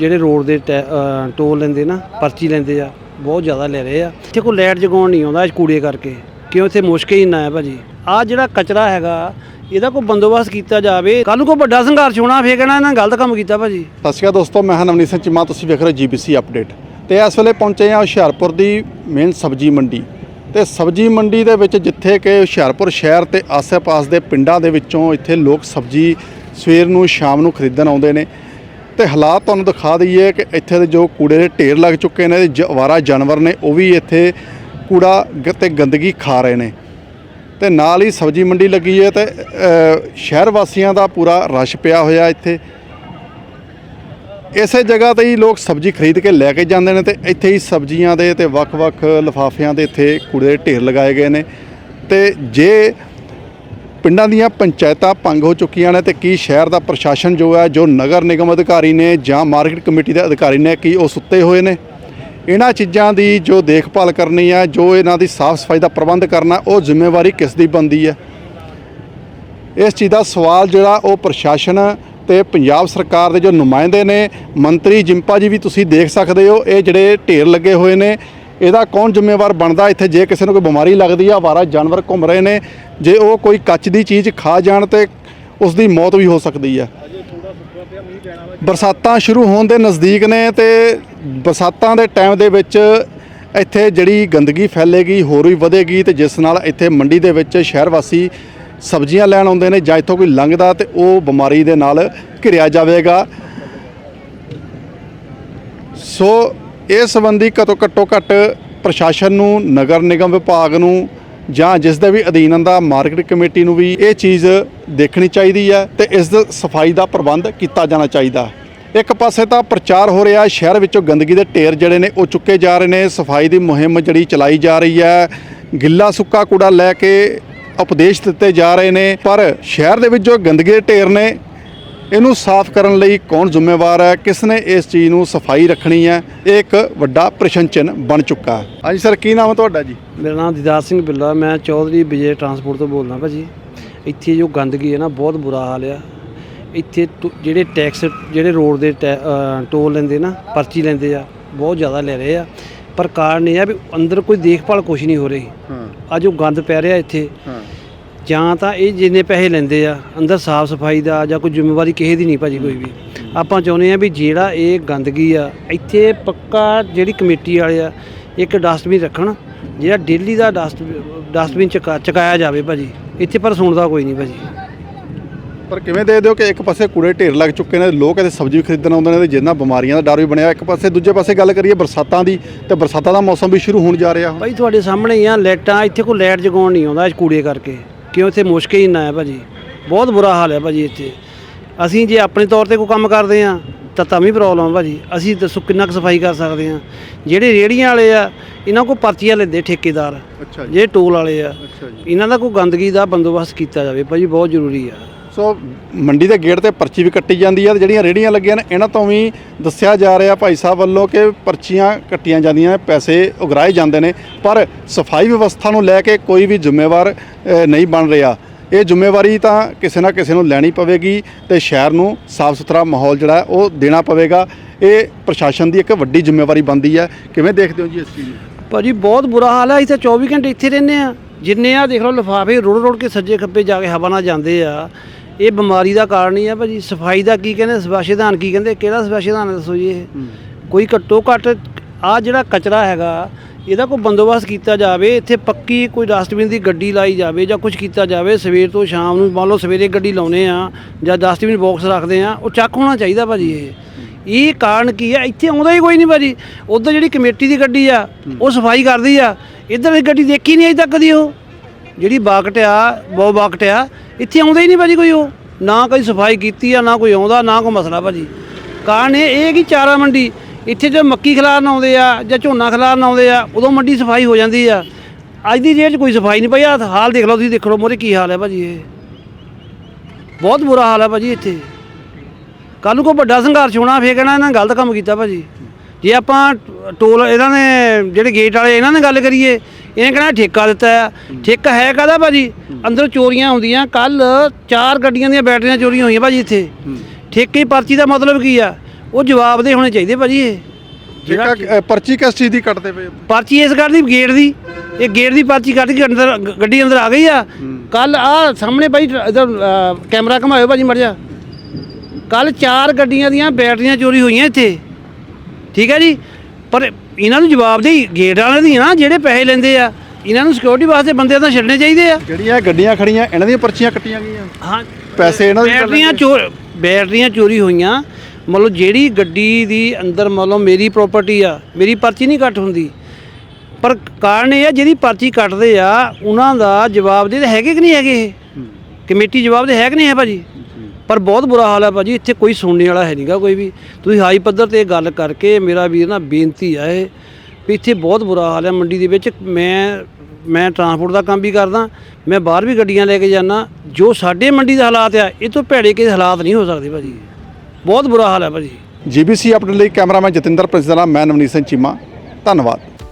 ਜਿਹੜੇ ਰੋਡ ਦੇ ਟੈ- ਅ, ਟੋਲ ਲੈਂਦੇ ਨਾ ਪਰਚੀ ਲੈਂਦੇ ਆ ਬਹੁਤ ਜ਼ਿਆਦਾ ਲੈ ਰਹੇ ਆ। ਇੱਥੇ ਕੋਈ ਲਾਈਟ ਜਗਾਉਣ ਨਹੀਂ ਆਉਂਦਾ ਇਸ ਕੂੜੇ ਕਰਕੇ। ਕਿਉਂ ਇੱਥੇ ਮੁਸ਼ਕਿਲ ਹੀ ਨਾ ਹੈ ਭਾਜੀ? ਆ ਜਿਹੜਾ ਕਚਰਾ ਹੈਗਾ ਇਹਦਾ ਕੋਈ ਬੰਦੋਬਸਤ ਕੀਤਾ ਜਾਵੇ। ਕੱਲ ਨੂੰ ਕੋਈ ਵੱਡਾ ਸੰਘਰਸ਼ ਹੋਣਾ ਫੇਰ ਕਹਿਣਾ ਇਹਨਾਂ ਗਲਤ ਕੰਮ ਕੀਤਾ ਭਾਜੀ। ਸਤਿ ਸ਼੍ਰੀ ਅਕਾਲ ਦੋਸਤੋ ਮੈਂ ਹਾਂ ਨਵਨੀਤ ਸਿੰਘ ਚੀਮਾ ਤੁਸੀਂ ਵੇਖ ਰਹੇ ਜੀਬੀਸੀ ਅਪਡੇਟ ਤੇ ਇਸ ਵੇਲੇ ਪਹੁੰਚੇ ਹਾਂ ਹੁਸ਼ਿਆਰਪੁਰ ਦੀ ਮੇਨ ਸਬਜ਼ੀ ਮੰਡੀ। ਤੇ ਸਬਜ਼ੀ ਮੰਡੀ ਦੇ ਵਿੱਚ ਜਿੱਥੇ ਕਿ ਹੁਸ਼ਿਆਰਪੁਰ ਸ਼ਹਿਰ ਤੇ ਆਸ-ਪਾਸ ਦੇ ਪਿੰਡਾਂ ਦੇ ਵਿੱਚੋਂ ਇੱਥੇ ਲੋਕ ਸਬਜ਼ੀ ਸਵੇਰ ਨੂੰ ਸ਼ਾਮ ਨੂੰ ਖਰੀਦਣ ਆਉਂਦੇ ਨੇ। ਤੇ ਹਾਲਾਤ ਤੁਹਾਨੂੰ ਦਿਖਾ ਦਈਏ ਕਿ ਇੱਥੇ ਦੇ ਜੋ ਕੂੜੇ ਦੇ ਢੇਰ ਲੱਗ ਚੁੱਕੇ ਨੇ ਤੇ ਜ- ਜਾਨਵਰ ਨੇ, ਉਹ ਵੀ ਇੱਥੇ ਕੂੜਾ ਗ- ਤੇ ਗੰਦਗੀ ਖਾ ਰਹੇ ਨੇ। ਤੇ ਨਾਲ ਹੀ ਸਬਜ਼ੀ ਮੰਡੀ ਲੱਗੀ ਹੈ ਤੇ ਸ਼ਹਿਰ ਵਾਸੀਆਂ ਦਾ ਪੂਰਾ ਰਸ਼ ਪਿਆ ਹੋਇਆ ਇੱਥੇ। ਇਸੇ ਜਗ੍ਹਾ ਤੇ ਹੀ ਲੋਕ ਸਬਜ਼ੀ ਖਰੀਦ ਕੇ ਲੈ ਕੇ ਜਾਂਦੇ ਨੇ ਤੇ ਇੱਥੇ ਹੀ ਸਬਜ਼ੀਆਂ ਦੇ ਤੇ ਵੱਖ-ਵੱਖ ਲਿਫਾਫਿਆਂ ਦੇ ਇੱਥੇ ਕੂੜੇ ਦੇ ਢੇਰ ਲਗਾਏ ਗਏ ਨੇ। ਤੇ ਜੇ ਪਿੰਡਾਂ ਦੀਆਂ ਪੰਚਾਇਤਾਂ ਭੰਗ ਹੋ ਚੁੱਕੀਆਂ ਨੇ ਤੇ ਕੀ ਸ਼ਹਿਰ ਦਾ ਪ੍ਰਸ਼ਾਸਨ ਜੋ ਹੈ, ਜੋ ਨਗਰ ਨਿਗਮ ਅਧਿਕਾਰੀ ਨੇ ਜਾਂ ਮਾਰਕੀਟ ਕਮੇਟੀ ਦੇ ਅਧਿਕਾਰੀ ਨੇ, ਕੀ ਉਹ ਸੁੱਤੇ ਹੋਏ ਨੇ? ਇਹਨਾਂ ਚੀਜ਼ਾਂ ਦੀ ਜੋ ਦੇਖਭਾਲ ਕਰਨੀ ਹੈ, ਜੋ ਇਹਨਾਂ ਦੀ ਸਾਫ਼ ਸਫ਼ਾਈ ਦਾ ਪ੍ਰਬੰਧ ਕਰਨਾ, ਉਹ ਜ਼ਿੰਮੇਵਾਰੀ ਕਿਸ ਦੀ ਬਣਦੀ ਹੈ? ਇਸ ਚੀਜ਼ ਦਾ ਸਵਾਲ ਜਿਹੜਾ ਉਹ ਪ੍ਰਸ਼ਾਸਨ ਤੇ ਪੰਜਾਬ ਸਰਕਾਰ ਦੇ ਜੋ ਨੁਮਾਇੰਦੇ ਨੇ, ਮੰਤਰੀ ਜਿੰਪਾ ਜੀ ਵੀ ਤੁਸੀਂ ਦੇਖ ਸਕਦੇ ਹੋ, ਇਹ ਜਿਹੜੇ ਢੇਰ ਲੱਗੇ ਹੋਏ ਨੇ ਇਹਦਾ ਕੌਣ ਜ਼ਿੰਮੇਵਾਰ ਬਣਦਾ? ਇੱਥੇ ਜੇ ਕਿਸੇ ਨੂੰ ਕੋਈ ਬਿਮਾਰੀ ਲੱਗਦੀ ਆ ਆਵਾਰਾ ਜਾਨਵਰ ਘੁੰਮ ਰਹੇ ਨੇ, ਜੇ ਉਹ ਕੋਈ ਕੱਚ ਦੀ ਚੀਜ਼ ਖਾ ਜਾਣ ਤੇ ਉਸ ਦੀ ਮੌਤ ਵੀ ਹੋ ਸਕਦੀ ਹੈ ਬਰਸਾਤਾਂ ਸ਼ੁਰੂ ਹੋਣ ਦੇ ਨਜ਼ਦੀਕ ਨੇ ਤੇ ਬਰਸਾਤਾਂ ਦੇ ਟਾਈਮ ਦੇ ਵਿੱਚ ਇੱਥੇ ਜਿਹੜੀ ਗੰਦਗੀ ਫੈਲੇਗੀ, ਹੋਰ ਵੀ ਵਧੇਗੀ ਤੇ ਜਿਸ ਨਾਲ ਇੱਥੇ ਮੰਡੀ ਦੇ ਵਿੱਚ ਸ਼ਹਿਰ ਵਾਸੀ ਸਬਜ਼ੀਆਂ ਲੈਣ ਆਉਂਦੇ ਨੇ ਜਾਂ ਇੱਥੋਂ ਕੋਈ ਲੰਘਦਾ ਤੇ ਉਹ ਬਿਮਾਰੀ ਦੇ ਨਾਲ ਘਿਰਿਆ ਜਾਵੇਗਾ। ਸੋ ਇਸ ਸੰਬੰਧੀ ਘੱਟੋ ਘੱਟੋ ਘੱਟ ਪ੍ਰਸ਼ਾਸਨ ਨੂੰ, ਨਗਰ ਨਿਗਮ ਵਿਭਾਗ ਨੂੰ ਜਾਂ ਜਿਸ ਦੇ ਵੀ ਅਧੀਨ ਆਉਂਦਾ ਮਾਰਕੀਟ ਕਮੇਟੀ ਨੂੰ ਵੀ ਇਹ ਚੀਜ਼ ਦੇਖਣੀ ਚਾਹੀਦੀ ਹੈ ਤੇ ਇਸ ਦੀ ਸਫ਼ਾਈ ਦਾ ਪ੍ਰਬੰਧ ਕੀਤਾ ਜਾਣਾ ਚਾਹੀਦਾ। ਇੱਕ ਪਾਸੇ ਤਾਂ ਪ੍ਰਚਾਰ ਹੋ ਰਿਹਾ ਸ਼ਹਿਰ ਵਿੱਚੋਂ ਗੰਦਗੀ ਦੇ ਢੇਰ ਜਿਹੜੇ ਨੇ ਉਹ ਚੁੱਕੇ ਜਾ ਰਹੇ ਨੇ, ਸਫ਼ਾਈ ਦੀ ਮੁਹਿੰਮ ਜਿਹੜੀ ਚਲਾਈ ਜਾ ਰਹੀ ਹੈ, ਗਿੱਲਾ ਸੁੱਕਾ ਕੂੜਾ ਲੈ ਕੇ ਉਪਦੇਸ਼ ਦਿੱਤੇ ਜਾ ਰਹੇ ਨੇ, ਪਰ ਸ਼ਹਿਰ ਦੇ ਵਿੱਚ ਜੋ ਗੰਦਗੀ ਦੇ ਢੇਰ ਨੇ ਇਹਨੂੰ ਸਾਫ਼ ਕਰਨ ਲਈ ਕੌਣ ਜ਼ਿੰਮੇਵਾਰ ਹੈ? ਕਿਸ ਨੇ ਇਸ ਚੀਜ਼ ਨੂੰ ਸਫ਼ਾਈ ਰੱਖਣੀ ਹੈ? ਇਹ ਇੱਕ ਵੱਡਾ ਪ੍ਰਸ਼ਨ ਚਿੰਨ੍ਹ ਬਣ ਚੁੱਕਾ ਹੈ। ਹਾਂਜੀ ਸਰ ਕੀ ਨਾਮ ਹੈ ਤੁਹਾਡਾ ਜੀ? ਮੇਰਾ ਨਾਮ ਦਿਦਾਰ ਸਿੰਘ ਬਿੱਲਾ ਮੈਂ ਚੌਧਰੀ ਵਿਜੇ ਟਰਾਂਸਪੋਰਟ ਤੋਂ ਬੋਲਦਾ ਭਾਜੀ ਇੱਥੇ ਜੋ ਗੰਦਗੀ ਹੈ ਨਾ ਬਹੁਤ ਬੁਰਾ ਹਾਲ ਆ। ਇੱਥੇ ਜਿਹੜੇ ਟੈਕਸ ਜਿਹੜੇ ਰੋਡ ਦੇ ਟੋਲ ਲੈਂਦੇ ਨਾ ਪਰਚੀ ਲੈਂਦੇ ਆ ਬਹੁਤ ਜ਼ਿਆਦਾ ਲੈ ਰਹੇ ਆ। ਪਰ ਕਾਰਨ ਇਹ ਆ ਵੀ ਅੰਦਰ ਕੋਈ ਦੇਖਭਾਲ ਕੁਛ ਨਹੀਂ ਹੋ ਰਹੀ। ਹਾਂ। ਆ ਜੋ ਗੰਦ ਪੈ ਰਿਹਾ ਇੱਥੇ ਜਾਂ ਤਾਂ ਇਹ ਜਿੰਨੇ ਪੈਸੇ ਲੈਂਦੇ ਆ ਅੰਦਰ ਸਾਫ਼ ਸਫ਼ਾਈ ਦਾ ਜਾਂ ਕੋਈ ਜ਼ਿੰਮੇਵਾਰੀ ਕਿਸੇ ਦੀ ਨਹੀਂ ਭਾਜੀ ਕੋਈ ਵੀ। ਆਪਾਂ ਚਾਹੁੰਦੇ ਆ ਵੀ ਜਿਹੜਾ ਇਹ ਗੰਦਗੀ ਆ ਇੱਥੇ ਪੱਕਾ ਜਿਹੜੀ ਕਮੇਟੀ ਵਾਲੇ ਆ ਇੱਕ ਡਸਟਬਿਨ ਰੱਖਣ ਜਿਹੜਾ ਡੇਲੀ ਦਾ ਡਸਟ ਡਸਟਬਿਨ ਚਕਾ ਚਕਾਇਆ ਜਾਵੇ ਭਾਜੀ। ਇੱਥੇ ਪਰ ਸੁਣਦਾ ਕੋਈ ਨਹੀਂ ਭਾਜੀ। ਪਰ ਕਿਵੇਂ ਦੇ ਦਿਓ ਕਿ ਇੱਕ ਪਾਸੇ ਕੂੜੇ ਢੇਰ ਲੱਗ ਚੁੱਕੇ ਨੇ ਲੋਕ ਇੱਥੇ ਸਬਜ਼ੀ ਖਰੀਦਣ ਆਉਂਦੇ ਨੇ ਤੇ ਜਿੰਨਾ ਬਿਮਾਰੀਆਂ ਦਾ ਡਰ ਵੀ ਬਣਿਆ ਇੱਕ ਪਾਸੇ ਦੂਜੇ ਪਾਸੇ ਗੱਲ ਕਰੀਏ ਬਰਸਾਤਾਂ ਦੀ ਤੇ ਬਰਸਾਤਾਂ ਦਾ ਮੌਸਮ ਵੀ ਸ਼ੁਰੂ ਹੋਣ ਜਾ ਰਿਹਾ। ਭਾਈ ਤੁਹਾਡੇ ਸਾਹਮਣੇ ਹੀ ਆ ਲਾਈਟਾਂ ਇੱਥੇ ਕੋਈ ਲਾਈਟ ਜਗਾਉਣ ਨਹੀਂ ਆਉਂਦਾ ਕੂੜੇ ਕਰਕੇ। ਕਿਉਂ ਇੱਥੇ ਮੁਸ਼ਕਿਲ ਹੀ ਨਾ ਹੈ ਭਾਜੀ। ਬਹੁਤ ਬੁਰਾ ਹਾਲ ਹੈ ਭਾਜੀ ਇੱਥੇ। ਅਸੀਂ ਜੇ ਆਪਣੇ ਤੌਰ ਤੇ ਕੋਈ ਕੰਮ ਕਰਦੇ ਆ ਤਾਂ ਤਾਂ ਵੀ ਪ੍ਰੋਬਲਮ ਹੈ ਭਾਜੀ। ਅਸੀਂ ਦੱਸੋ ਕਿੰਨਾ ਕੁ ਸਫ਼ਾਈ ਕਰ ਸਕਦੇ ਆ ਜਿਹੜੇ ਰੇੜੀਆਂ ਵਾਲੇ ਆ ਇਹਨਾਂ ਕੋਲ ਪਰਚੀਆਂ ਲੈਂਦੇ ਠੇਕੇਦਾਰ। ਅੱਛਾ ਜੀ। ਜਿਹੜੇ ਟੋਲ ਵਾਲੇ ਆ। ਅੱਛਾ ਜੀ। ਇਹਨਾਂ ਦਾ ਕੋਈ ਗੰਦਗੀ ਦਾ ਬੰਦੋਬਸਤ ਕੀਤਾ ਜਾਵੇ ਭਾਜੀ ਬਹੁਤ ਜ਼ਰੂਰੀ ਆ। ਸੋ ਮੰਡੀ ਦੇ ਗੇਟ ਤੇ ਪਰਚੀ ਵੀ ਕੱਟੀ ਜਾਂਦੀ ਹੈ ਤੇ ਜਿਹੜੀਆਂ ਰੇੜੀਆਂ ਲੱਗੀਆਂ ਨੇ, ਇਹਨਾਂ ਤੋਂ ਵੀ ਦੱਸਿਆ ਜਾ ਰਿਹਾ ਭਾਈ ਸਾਹਿਬ ਵੱਲੋਂ ਕਿ ਪਰਚੀਆਂ ਕੱਟੀਆਂ ਜਾਂਦੀਆਂ ਨੇ, ਪੈਸੇ ਉਗਰਾਏ ਜਾਂਦੇ ਨੇ, ਪਰ ਸਫ਼ਾਈ ਵਿਵਸਥਾ ਨੂੰ ਲੈ ਕੇ ਕੋਈ ਵੀ ਜ਼ਿੰਮੇਵਾਰ ਨਹੀਂ ਬਣ ਰਿਹਾ। ਇਹ ਜ਼ਿੰਮੇਵਾਰੀ ਤਾਂ ਕਿਸੇ ਨਾ ਕਿਸੇ ਨੂੰ ਲੈਣੀ ਪਵੇਗੀ ਤੇ ਸ਼ਹਿਰ ਨੂੰ ਸਾਫ਼ ਸੁਥਰਾ ਮਾਹੌਲ ਜਿਹੜਾ ਉਹ ਦੇਣਾ ਪਵੇਗਾ। ਇਹ ਪ੍ਰਸ਼ਾਸਨ ਦੀ ਇੱਕ ਵੱਡੀ ਜ਼ਿੰਮੇਵਾਰੀ ਬਣਦੀ ਹੈ। ਕਿਵੇਂ ਦੇਖਦੇ ਹੋ ਜੀ ਇਸ ਚੀਜ਼ ਨੂੰ? ਭਾਜੀ, ਬਹੁਤ ਬੁਰਾ ਹਾਲ ਹੈ। ਇੱਥੇ 24 ਘੰਟੇ ਇੱਥੇ ਰਹਿੰਦੇ ਆ ਜਿੰਨੇ ਆ ਦੇਖ ਲਓ, ਲਿਫਾਫੇ ਰੋੜ ਰੋੜ ਕੇ ਸੱਜੇ ਖੱਬੇ ਜਾ ਕੇ ਹਵਾ ਨਾਲ ਜਾਂਦੇ ਆ। ਇਹ ਬਿਮਾਰੀ ਦਾ ਕਾਰਨ ਹੀ ਆ ਭਾਜੀ। ਸਫ਼ਾਈ ਦਾ ਕੀ ਕਹਿੰਦੇ ਸਵੱਛਧਾਨ ਕੀ ਕਹਿੰਦੇ? ਕਿਹੜਾ ਸਵੱਛਧਾਨ ਹੈ ਦੱਸੋ ਜੀ ਇਹ? ਕੋਈ ਘੱਟੋ ਘੱਟ ਆ ਜਿਹੜਾ ਕਚਰਾ ਹੈਗਾ ਇਹਦਾ ਕੋਈ ਬੰਦੋਬਸਤ ਕੀਤਾ ਜਾਵੇ ਇੱਥੇ ਪੱਕੀ ਕੋਈ ਡਸਟਬਿਨ ਦੀ ਗੱਡੀ ਲਾਈ ਜਾਵੇ ਜਾਂ ਕੁਝ ਕੀਤਾ ਜਾਵੇ ਸਵੇਰ ਤੋਂ ਸ਼ਾਮ ਨੂੰ ਮੰਨ ਲਓ ਸਵੇਰੇ ਗੱਡੀ ਲਾਉਨੇ ਆ ਜਾਂ ਡਸਟਬਿਨ ਬਾਕਸ ਰੱਖਦੇ ਆ ਉਹ ਚੱਕ ਹੋਣਾ ਚਾਹੀਦਾ ਭਾਜੀ ਇਹ। ਇਹ ਕਾਰਨ ਕੀ ਆ? ਇੱਥੇ ਆਉਂਦਾ ਹੀ ਕੋਈ ਨਹੀਂ ਭਾਜੀ। ਉਧਰ ਜਿਹੜੀ ਕਮੇਟੀ ਦੀ ਗੱਡੀ ਆ ਉਹ ਸਫ਼ਾਈ ਕਰਦੀ ਆ। ਇੱਧਰ ਦੀ ਗੱਡੀ ਦੇਖੀ ਨਹੀਂ ਅਜੇ ਤੱਕ ਕਦੀ ਉਹ? ਜਿਹੜੀ ਬਾਕਟ ਆ ਬਹੁ ਬਾਕਟ ਆ ਇੱਥੇ ਆਉਂਦਾ ਹੀ ਨਹੀਂ ਭਾਜੀ ਕੋਈ ਉਹ। ਨਾ ਕੋਈ ਸਫ਼ਾਈ ਕੀਤੀ ਆ, ਨਾ ਕੋਈ ਆਉਂਦਾ, ਨਾ ਕੋਈ ਮਸਲਾ ਭਾਜੀ। ਕਾਰਨ ਇਹ ਇਹ ਕਿ ਚਾਰਾ ਮੰਡੀ, ਇੱਥੇ ਜੋ ਮੱਕੀ ਖਿਲਾਰਨ ਆਉਂਦੇ ਆ ਜਾਂ ਝੋਨਾ ਖਿਲਾਰਨ ਆਉਂਦੇ ਆ, ਉਦੋਂ ਮੰਡੀ ਸਫ਼ਾਈ ਹੋ ਜਾਂਦੀ ਆ। ਅੱਜ ਦੀ ਡੇਟ 'ਚ ਕੋਈ ਸਫ਼ਾਈ ਨਹੀਂ ਪਈ ਆ ਹਾਲ ਦੇਖ ਲਓ ਤੁਸੀਂ, ਦੇਖ ਲਓ ਮੋਰੇ ਕੀ ਹਾਲ ਹੈ ਭਾਜੀ ਇਹ। ਬਹੁਤ ਬੁਰਾ ਹਾਲ ਹੈ ਭਾਜੀ ਇੱਥੇ। ਕੱਲ ਨੂੰ ਕੋਈ ਵੱਡਾ ਸੰਘਰਸ਼ ਹੋਣਾ, ਫੇਰ ਕਹਿਣਾ ਇਹਨਾਂ ਗਲਤ ਕੰਮ ਕੀਤਾ ਭਾਜੀ। ਜੇ ਆਪਾਂ ਟੋਲ, ਇਹਨਾਂ ਨੇ ਜਿਹੜੇ ਗੇਟ ਵਾਲੇ, ਇਹਨਾਂ ਨੇ ਗੱਲ ਕਰੀਏ ਇਹਨੇ ਕਹਿਣਾ ਠੇਕਾ ਦਿੱਤਾ ਆ। ਠੇਕਾ ਹੈ ਕਾਹਦਾ ਭਾਜੀ? ਅੰਦਰ ਚੋਰੀਆਂ ਹੁੰਦੀਆਂ। ਕੱਲ ਚਾਰ ਗੱਡੀਆਂ ਦੀਆਂ ਬੈਟਰੀਆਂ ਚੋਰੀਆਂ ਹੋਈਆਂ ਭਾਜੀ ਇੱਥੇ। ਠੇਕੇ ਪਰਚੀ ਦਾ ਮਤਲਬ ਕੀ ਆ? ਉਹ ਜਵਾਬ ਦੇ ਹੋਣੇ ਚਾਹੀਦੇ ਭਾਜੀ ਇਹ। ਜਿਹੜਾ ਪਰਚੀ ਕਿਸ ਚੀਜ਼ ਦੀ ਕੱਟਦੇ ਪਏ ਪਰਚੀ ਇਸ ਗੱਲ ਦੀ ਗੇਟ ਦੀ। ਇਹ ਗੇਟ ਦੀ ਪਰਚੀ ਕੱਟ ਕੇ ਅੰਦਰ ਗੱਡੀ ਅੰਦਰ ਆ ਗਈ ਆ। ਕੱਲ ਆ ਸਾਹਮਣੇ ਭਾਈ ਇਧਰ ਕੈਮਰਾ ਘਮਾਇਓ ਭਾਜੀ ਮੜ ਜਾ। ਕੱਲ ਚਾਰ ਗੱਡੀਆਂ ਦੀਆਂ ਬੈਟਰੀਆਂ ਚੋਰੀ ਹੋਈਆਂ ਇੱਥੇ। ਠੀਕ ਹੈ ਜੀ? ਪਰ ਇਹਨਾਂ ਨੂੰ ਜਵਾਬ ਦੇ ਗੇਟ ਵਾਲਿਆਂ ਦੀ ਨਾ ਜਿਹੜੇ ਪੈਸੇ ਲੈਂਦੇ ਆ ਇਹਨਾਂ ਨੂੰ ਸਿਕਿਉਰਿਟੀ ਵਾਸਤੇ ਬੰਦੇ ਤਾਂ ਛੱਡਣੇ ਚਾਹੀਦੇ ਆ। ਜਿਹੜੀਆਂ ਗੱਡੀਆਂ ਖੜੀਆਂ ਇਹਨਾਂ ਦੀਆਂ ਪਰਚੀਆਂ ਕੱਟੀਆਂ ਗਈਆਂ। ਹਾਂ ਪੈਸੇ ਇਹਨਾਂ ਦੀ ਬੈਟਰੀਆਂ ਚੋਰ ਬੈਟਰੀਆਂ ਚੋਰੀ ਹੋਈਆਂ। ਮਤਲਬ ਜਿਹੜੀ ਗੱਡੀ ਦੀ ਅੰਦਰ ਮਤਲਬ ਮੇਰੀ ਪ੍ਰਾਪਰਟੀ ਆ ਮੇਰੀ ਪਰਚੀ ਨਹੀਂ ਕੱਟ ਹੁੰਦੀ। ਪਰ ਕਾਰਨ ਇਹ ਆ ਜਿਹਦੀ ਪਰਚੀ ਕੱਟਦੇ ਆ ਉਹਨਾਂ ਦਾ ਜਵਾਬ ਦੇ ਹੈਗੇ ਕਿ ਨਹੀਂ ਹੈਗੇ ਇਹ? ਕਮੇਟੀ ਜਵਾਬ ਦੇ ਹੈ ਕਿ ਨਹੀਂ ਹੈ ਭਾਜੀ? ਪਰ ਬਹੁਤ ਬੁਰਾ ਹਾਲ ਹੈ ਭਾਜੀ, ਇੱਥੇ ਕੋਈ ਸੁਣਨੇ ਵਾਲਾ ਹੈ ਨਹੀਂਗਾ ਕੋਈ ਵੀ। ਤੁਸੀਂ ਹਾਈ ਪੱਧਰ ਤੇ ਇਹ ਗੱਲ ਕਰਕੇ ਮੇਰਾ ਵੀਰ ਨਾ ਬੇਨਤੀ ਆ ਇਹ ਵੀ ਇੱਥੇ ਬਹੁਤ ਬੁਰਾ ਹਾਲ ਹੈ ਮੰਡੀ ਦੇ ਵਿੱਚ। ਮੈਂ ਮੈਂ ਟਰਾਂਸਪੋਰਟ ਦਾ ਕੰਮ ਵੀ ਕਰਦਾ, ਮੈਂ ਬਾਹਰ ਵੀ ਗੱਡੀਆਂ ਲੈ ਕੇ ਜਾਂਦਾ, ਜੋ ਸਾਡੇ ਮੰਡੀ ਦੇ ਹਾਲਾਤ ਆ, ਇਹ ਤੋਂ ਭੈੜੇ ਕਿਸੇ ਹਾਲਾਤ ਨਹੀਂ ਹੋ ਸਕਦੇ ਭਾਜੀ। ਬਹੁਤ ਬੁਰਾ ਹਾਲ ਹੈ ਭਾਜੀ। ਜੀਬੀਸੀ ਆਪਣੇ ਲਈ ਕੈਮਰਾਮੈਨ ਜਤਿੰਦਰ ਪ੍ਰਿੰਸਲਾ ਮੈਂ ਨਵਨੀਤ ਸਿੰਘ ਚੀਮਾ। ਧੰਨਵਾਦ।